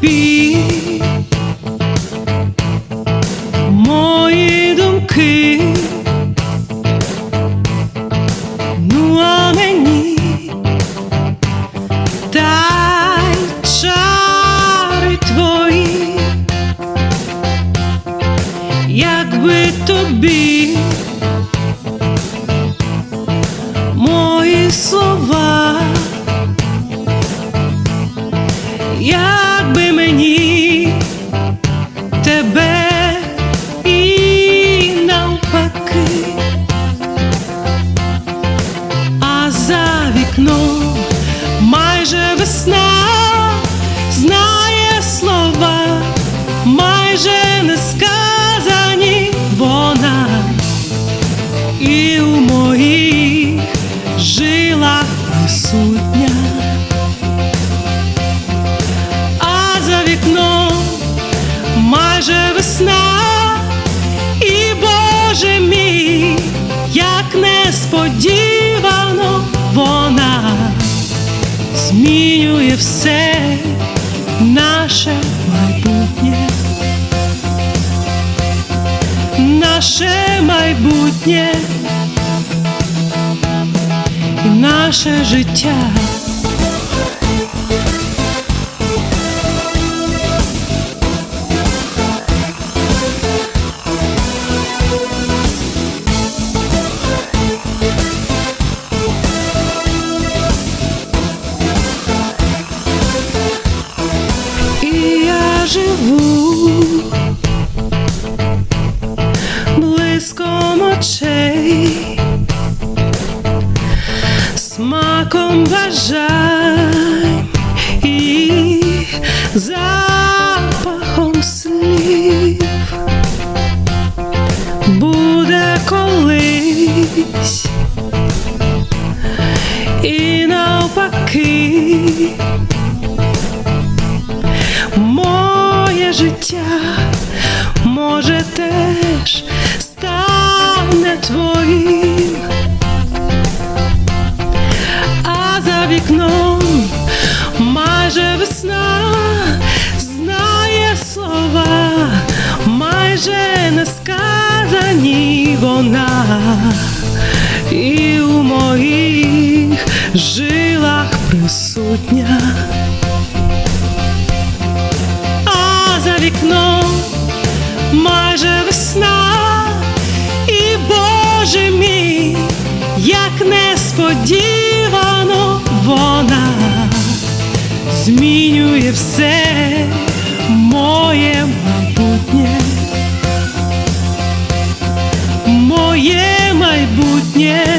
тобі мої думки, ну а мені дай чари твої, якби тобі мої слова. Вікном майже весна змінює все наше майбутнє, наше майбутнє і наше життя. Живу. Блиском очей, смаком бажань і запахом слів. Буде колись і навпаки життя може теж стане твоїм, а за вікном майже весна знає слова, майже не сказані вона, і у моїх жилах присутня. змінює все моє майбутнє, моє майбутнє.